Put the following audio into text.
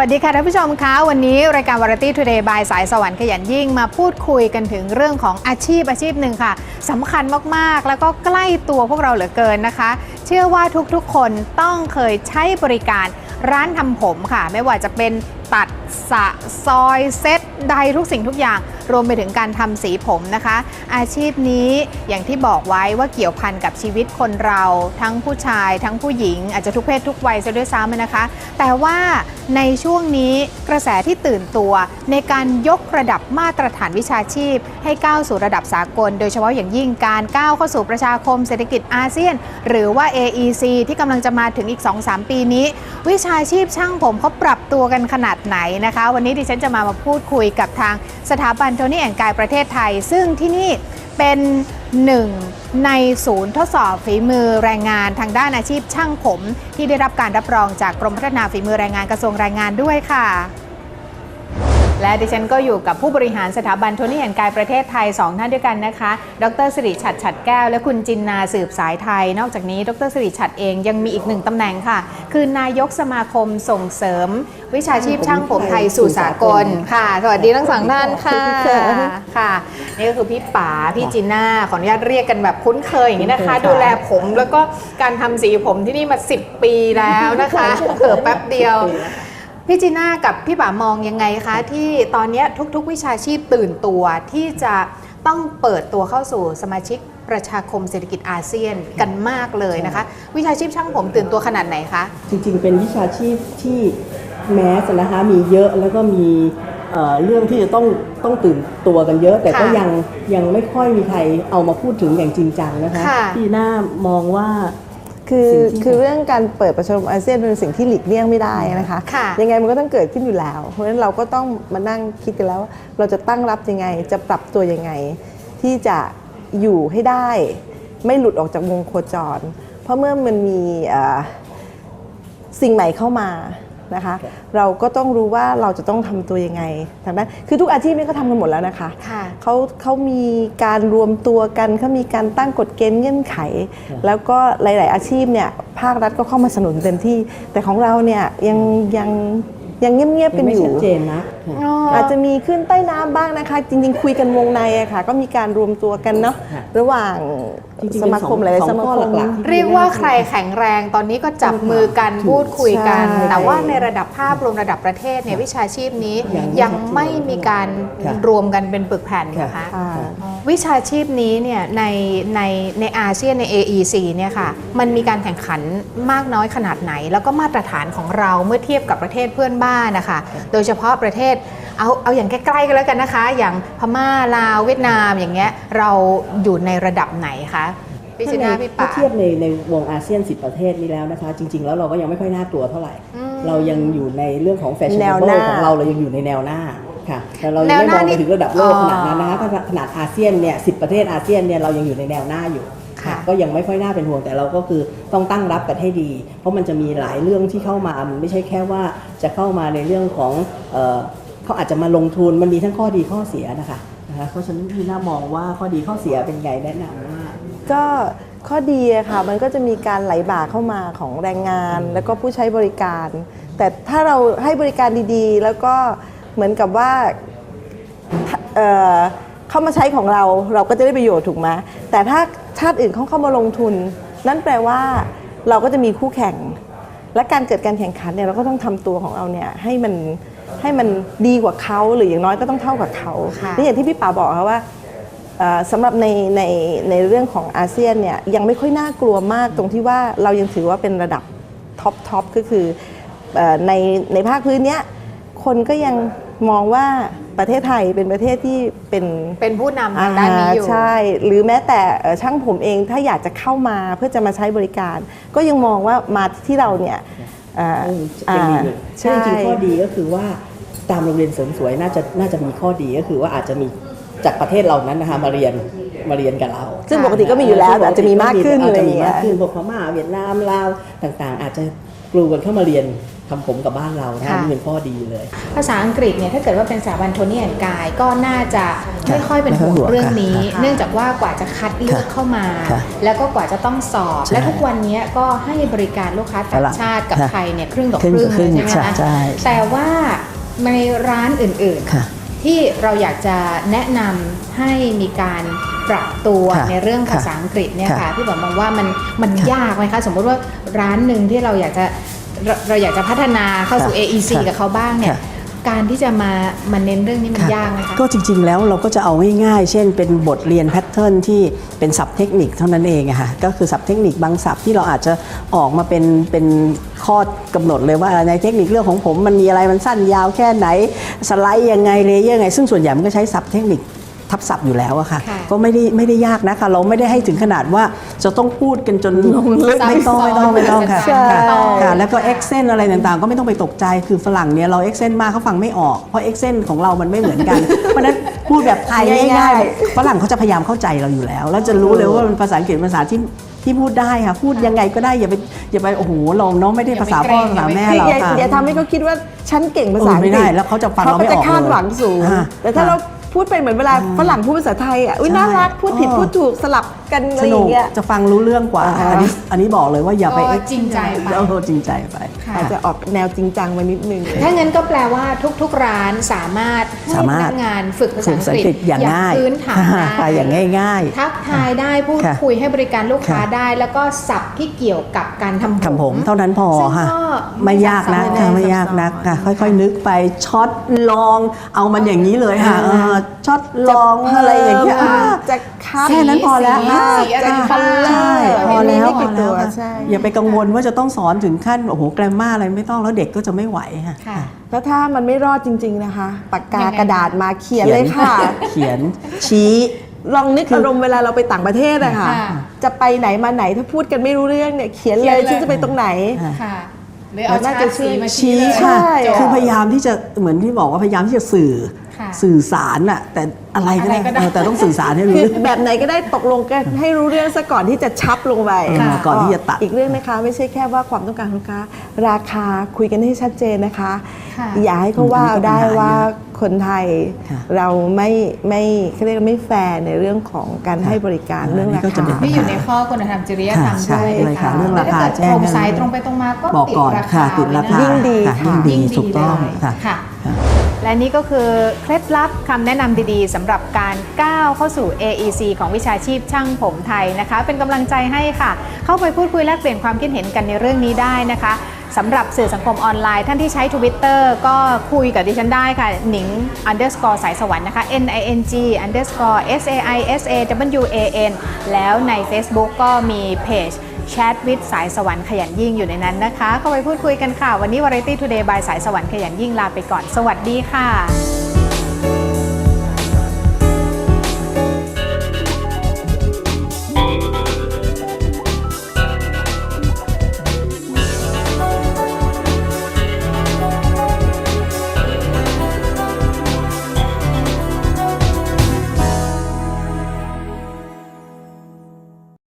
สวัสดีค่ะท่านผู้ชมคะวันนี้รายการวาร์ตี้ทูเดย์บายสายสวรรค์ขยันยิ่งมาพูดคุยกันถึงเรื่องของอาชีพอาชีพหนึ่งค่ะสำคัญมากๆ แล้วก็ใกล้ตัวพวกเราเหลือเกินนะคะ เชื่อว่าทุกๆคนต้องเคยใช้บริการร้านทำผมค่ะ ไม่ว่าจะเป็นตัดสระซอยเซ็ตใดทุกสิ่งทุกอย่าง รวมไปถึงการทำสีผมนะคะ อาชีพนี้อย่างที่บอกไว้ว่าเกี่ยวพันกับชีวิตคนเรา ทั้งผู้ชาย ทั้งผู้หญิง อาจจะทุกเพศทุกวัยซะด้วยซ้ำนะคะ แต่ว่าในช่วงนี้กระแสที่ตื่นตัวในการยกระดับมาตรฐานวิชาชีพ ให้ก้าวสู่ระดับสากล โดยเฉพาะอย่างยิ่งการก้าวเข้าสู่ประชาคมเศรษฐกิจอาเซียน หรือว่า AEC ที่กำลังจะมาถึงอีก 2-3 ปีนี้ วิชาชีพช่างผมเขาปรับตัวกันขนาดไหนนะคะ วันนี้ดิฉันจะมามาพูดคุยกับทางสถาบันโทนี่แอนกายประเทศไทย ซึ่งที่นี่เป็นหนึ่งในศูนย์ทดสอบฝีมือแรงงานทางด้านอาชีพช่างผม ที่ได้รับการรับรองจากกรมพัฒนาฝีมือแรงงานกระทรวงแรงงานด้วยค่ะ และดิฉันก็อยู่กับผู้บริหารสถาบันโทนี่แอนกายประเทศไทย 2 ท่านด้วยกันนะคะ ดรสิริฉัตรฉัดแก้ว และคุณจินนาสืบสายไทย นอกจากนี้ดรสิริฉัตรเองยังมีอีกหนึ่งตำแหน่งค่ะ คือนายกสมาคมส่งเสริม วิชาชีพช่างผมไทยสู่สากลค่ะ สวัสดีทั้งสองท่านค่ะค่ะ นี่ก็คือพี่ป๋าพี่จินนาขออนุญาตเรียกกันแบบคุ้นเคยอย่างนี้นะคะ ดูแลผมแล้วก็การทำสีผมที่นี่มา 10 ปีแล้วนะคะเผิ่แป๊บเดียว พี่จีน่ากับพี่ป๋ามองยังไงคะ ที่ตอนเนี้ยทุกๆ วิชาชีพตื่นตัวที่จะต้องเปิดตัวเข้าสู่สมาชิกประชาคมเศรษฐกิจอาเซียนกันมากเลยนะคะ วิชาชีพช่างผมตื่นตัวขนาดไหนคะ จริงๆ เป็นวิชาชีพที่แมสนะคะมีเยอะแล้วก็มีเอ่อเรื่องที่จะต้องต้องตื่นตัวกันเยอะ แต่ก็ค่ะยังยังไม่ค่อยมีใครเอามาพูดถึงอย่างจริงจังนะคะค่ะพี่น่ามองว่า คือสิ่งที่คือเรื่องการเปิดประชาคมอาเซียนเป็นสิ่งที่หลีกเลี่ยงไม่ได้นะคะค่ะยังไงมันก็ต้องเกิดขึ้นอยู่แล้ว เพราะฉะนั้นเราก็ต้องมานั่งคิดกันแล้วว่าเราจะตั้งรับยังไง จะปรับตัวยังไง ที่จะอยู่ให้ได้ ไม่หลุดออกจากวงโคจร เพราะเมื่อมันมีเอ่อสิ่งใหม่เข้ามา นะคะ เราก็ต้องรู้ว่าเราจะต้องทำตัวยังไงทางด้านคือทุกอาชีพนี่ก็ทำกันหมดแล้วนะคะค่ะเขาเขามีการรวมตัวกันเขามีการตั้งกฎเกณฑ์เงื่อนไข แล้วก็หลาย ๆ อาชีพเนี่ยภาครัฐก็เข้ามาสนับสนุนเต็มที่ แต่ของเราเนี่ยยังยังยังเงียบๆกันไม่อยู่ชัดเจนนะค่ะอาจจะมีขึ้นใต้น้ำบ้างนะคะ จริง ๆ คุยกันวงในอะค่ะ ก็มีการรวมตัวกันเนาะค่ะระหว่างจริงๆ สมาคมหเป็นลายสองๆสมาข้อคมหลักๆที่เรียกว่าใครแข็งแรงตอนนี้ก็จับมือกันถูกพูดคุยกันใช่แต่ว่าในระดับภาพรวมระดับประเทศเนี่ยวิชาชีพนี้ยังยังไม่มีการค่ะรวมกันเป็นปึกแผ่นนะคะค่ะวิชาชีพนี้เนี่ยในในในอาเซียนใน AEC เนี่ยค่ะมันมีการแข่งขันมากน้อยขนาดไหน แล้วก็มาตรฐานของเราเมื่อเทียบกับประเทศเพื่อนบ้านนะคะโดยเฉพาะประเทศเอาเอาอย่างใกล้ๆกันแล้วกันนะคะ อย่างพม่าลาวเวียดนามอย่างเงี้ยเราอยู่ในระดับไหนคะ พี่ชนาพี่ถ้าป๋าเทียบในในวงอาเซียน 10 ประเทศนี้แล้วนะคะ จริง ๆ แล้วเราก็ยังไม่ค่อยน่ากลัวเท่าไหร่อืมเรายังอยู่ในเรื่องของแฟชั่นแนวเบิหลน้าของเราเรายังอยู่ในแนวหน้าค่ะแต่เราแนยังวไม่หมน้าองนี่ไปถึงระดับโลกอ๋อขนาดนั้นนะคะถ้าขนาดอาเซียนเนี่ยสิประเทศอาเซียนเนี่ยเรายังอยู่ในแนวหน้าอยู่ค่ะก็ยังไม่ค่อยน่าเป็นห่วงแต่เราก็คือต้องตั้งรับกันให้ดี เพราะมันจะมีหลายเรื่องที่เข้ามามันไม่ใช่แค่ว่าจะเข้ามาในเรื่องของเอ่อเขาอาจจะมาลงทุนมันมีทั้งข้อดีข้อเสียนะคะนะคะเพราะฉะนั้นพี่น่ามองว่าข้อดีข้อเสียเป็นไงแนะนำว่า ก็ข้อดีอะค่ะมันก็จะมีการไหลบ่าเข้ามาของแรงงาน แล้วก็ผู้ใช้บริการ แต่ถ้าเราให้บริการดีๆ แล้วก็เหมือนกับว่าเอ่อเข้ามาใช้ของเราเราก็จะได้ประโยชน์ถูกไหมแต่ถ้าชาติอื่นเขาเข้ามาลงทุน นั่นแปลว่าเราก็จะมีคู่แข่ง และการเกิดการแข่งขันเนี่ยเราก็ต้องทำตัวของเราเนี่ยให้มันให้มันดีกว่าเขาหรืออย่างน้อยก็ต้องเท่ากับเขาค่ะนี่อย่างที่พี่ป๋าบอกค่ะว่าเอ่อ สำหรับในในในเรื่องของอาเซียนเนี่ยยังไม่ค่อยน่ากลัวมากตรงที่ว่าเรายังถือว่าเป็นระดับท็อปท็อปก็คือเออในในภาคพื้นเนี้ยคนก็ยังมองว่าประเทศไทยเป็นประเทศที่เป็นเป็นผู้นำทางด้านนี้อยู่ใช่หรือแม้แต่เอ่อช่างผมเองถ้าอยากจะเข้ามาเพื่อจะมาใช้บริการ ก็ยังมองว่ามาที่เราเนี่ยเอ่อเออยังดีอยู่ใช่ซึ่งจริงๆข้อดีก็คือว่าตามโรงเรียนเสริมสวยน่าจะน่าจะมีข้อดีก็คือว่าอาจจะมี จากประเทศเหล่านั้นนะคะมาเรียนมาเรียนกับเรา ซึ่งปกติก็มีอยู่แล้วแต่อาจจะมีมากขึ้นอาจอะไรจะอมีย่างเงี้มายกขึ้นพวกพม่าเวียดนามลาวต่างๆ อาจจะกลูกันเข้ามาเรียนทำผมกับบ้านเรานะค่ะนี่เป็นข้อดีเลย ภาษาอังกฤษเนี่ยถ้าเกิดว่าเป็นสถาบันโทนี่แอนกายก็น่าจะไม่ค่อยเป็นห่วงไม่ค่อยห่วงเรื่องนี้ค่ะเนื่องจากว่ากว่าจะคัดเลือกค่ะเข้ามาค่ะแล้วก็กว่าจะต้องสอบใช่และทุกวันนี้ก็ให้บริการลูกค้าต่างชาติกับค่ะไทยเนี่ยครึ่งต่อครึ่คงรึ่งครึ่งเลยใช่ไหมใช่คะใช่แต่ว่าในร้านอื่นค่ะๆ ที่เราอยากจะแนะนำให้มีการปรับตัวค่ะในเรื่องภาค่ะษาอังกฤษเนี่ยค่ะค่ะพี่บอกมองว่ามันมันค่ะยากไหมคะสมมติว่าร้านหนึ่งที่เราอยากจะเราเราอยากจะพัฒนาเข้าสู่ค่ะ AEC ค่ะกับเขาบ้างเนี่ยค่ะ การที่จะมามาเน้นเรื่องนี้มันค่ะยากไหมคะก็จริงๆแล้วเราก็จะเอาง่ายๆ เช่นเป็นบทเรียนแพทเทิร์นที่เป็นศัพท์เทคนิคเท่านั้นเองอะค่ะก็คือศัพท์เทคนิคบางศัพท์ที่เราอาจจะออกมาเป็นเป็นข้อกำหนดเลยว่าในเทคนิคเรื่องของผมมันมีอะไรมันสั้นยาวแค่ไหนสไลด์ยังไงเลเยอร์ยังไง ซึ่งส่วนใหญ่มันก็ใช้ศัพท์เทคนิค ทับศัพท์อยู่แล้วอะค่ะค่ะ ก็ไม่ได้ไม่ได้ยากนะคะ เราไม่ได้ให้ถึงขนาดว่าจะต้องพูดกันจนลึกซับไม่ต้องซ้อนไม่ต้องไม่ต้องค่ะใช่ค่ะค่ะ แล้วก็ accent อะไรต่างๆ ก็ไม่ต้องไปตกใจคือฝรั่งเนี่ยเรา accent มากเขาฟังไม่ออก เพราะ accent ของเรามันไม่เหมือนกัน เพราะฉะนั้นพูดแบบไทยง่ายๆง่ายๆฝรั่งเขาจะพยายามเข้าใจเราอยู่แล้ว แล้วจะรู้เลยว่ามันภาษาอังกฤษเป็นภาษาที่ที่พูดได้ค่ะ พูดยังไงก็ได้ อย่าไปอย่าไปโอ้โหเราเน้องไม่ได้ภาษาพ่อภาษาแม่คือเราอย่าค่ะอย่าทำให้เขาคิดว่าฉันเก่งภาษาอังกฤษเออไม่ได้แล้วเขาจะฟังเราไม่ออกเขาก็จะคาดหวังสูงเลยอ่าแต่ถ้าเรา พูดเป็นเหมือนเวลาฝรั่งพูดภาษาไทยอะอุ้ยใช่น่ารักพูดผิดเออพูดถูกสลับกันอะไรสอนุย่ากงเงี้ยจะฟังรู้เรื่องกว่าอ่า อันนี้อันนี้บอกเลยว่าอย่าไปก็จริงใจไป เออจริงใจไปค่ะ อาจจะออกแนวจริงจังมานิดนึง ถ้างั้นก็แปลว่าทุกๆร้านสามารถให้สาพมารถนักงานฝึกภาษาฝึกภาษาอัอังงกกฤฤษษอย่างง่ายพื้นฐานค่ะไปอย่างง่ายๆทักทายได้พูดค่ะคุยให้บริการลูกค้าค่ะ ได้ แล้วก็ศัพท์ที่เกี่ยวกับการทำทำผมเท่านั้นพอซึ่งค่ะ ก็ไม่ยากนะซับซ้อนค่ะไม่ยากนักค่ะ ค่อยๆนึกไปช็อตลองเอามันอย่างนี้เลยค่ะอ่าเออช็อตลองอะไรอย่างเงี้ยจะอ่า จะคัด แค่นั้นพอแล้วสีค่ะสีอะไรจ้ะคัลเลอร์ใช่พอแล้วไม่พกี่อตัแล้ววค่ะใช่อย่าไปกังวลว่าจะต้องสอนถึงขั้นโอ้โหแกรมมาอะไรไม่ต้องแล้วเด็กก็จะไม่ไหวค่ะ ค่ะ แล้วถ้ามันไม่รอดจริง ๆนะคะ ปากกายังไง กระดาษมาเขียนเลยค่ะ เขียนชี้ ลองนึกอารมณ์เวลาเราไปต่างประเทศอะค่ะ ค่ะจะไปไหนมาไหนถ้าพูดกันไม่รู้เรื่องเนี่ยเขียนเขีเลยยนเลย ฉันจะไปตรงไหนอ่าค่ะ หรือเอาน่าชาจะร์ตสีมาชี้เลยค่ะใช่คือพยายามที่จะเหมือนที่บอกว่าพยายามที่จะสื่อค่ะสื่อสารอะแต่อะไรก็ได้อะไรก็ได้เออแต่ต้องสื่อสารให้รู้คือเรื่องแบบไหนก็ได้ตกลงกันให้รู้เรื่องซะก่อนที่จะชับลงไปค่ะก่อนที่จะตัดอีกเรื่องนะคะ ไม่ใช่แค่ว่าความต้องการของลูกค้าราคาคุยกันให้ชัดเจนนะคะค่ะอย่าให้เขาว่าเอาได้อันนี้ก็ปัญหาว่าเยอะ คนไทยค่ะเราไม่ไม่เขาเรียกว่าไม่แฟร์ในเรื่องของการให้บริการค่ะเรื่องอันนี้ราก็จะคาเป็นไม่อยู่ในข้อคุณธรรมจริยธรรมค่ะใช่ด้วยเลยค่ะนเรื่องราคาถ้กิดแจ้งโปร่งให้ใสตรงไปตรงมาก็บอกติดก่อนราค่ะคาติดราคาไว้ยิ่งดีค่ะค่ะยิ่งดีถูกต้องเลยค่ะค่ะค่ะและนี่ก็คือเคล็ดลับคำแนะนำดีๆสำหรับการก้าวเข้าสู่ AEC ของวิชาชีพช่างผมไทยนะคะ เป็นกำลังใจให้ค่ะ เข้าไปพูดคุยแลกเปลี่ยนความคิดเห็นกันในเรื่องนี้ได้นะคะ สำหรับสื่อสังคมออนไลน์ ท่านที่ใช้ Twitter ก็คุยกับดิฉันได้ค่ะหนิง underscore สายสวรรค์นะคะ N I N G underscore S A I S A W A N แล้วใน Facebook ก็มีเพจแชทวิทสายสวรรค์ขยันยิ่งอยู่ในนั้นนะคะ เข้าไปพูดคุยกันค่ะ วันนี้ Variety Today by สายสวรรค์ขยันยิ่งลาไปก่อน สวัสดีค่ะ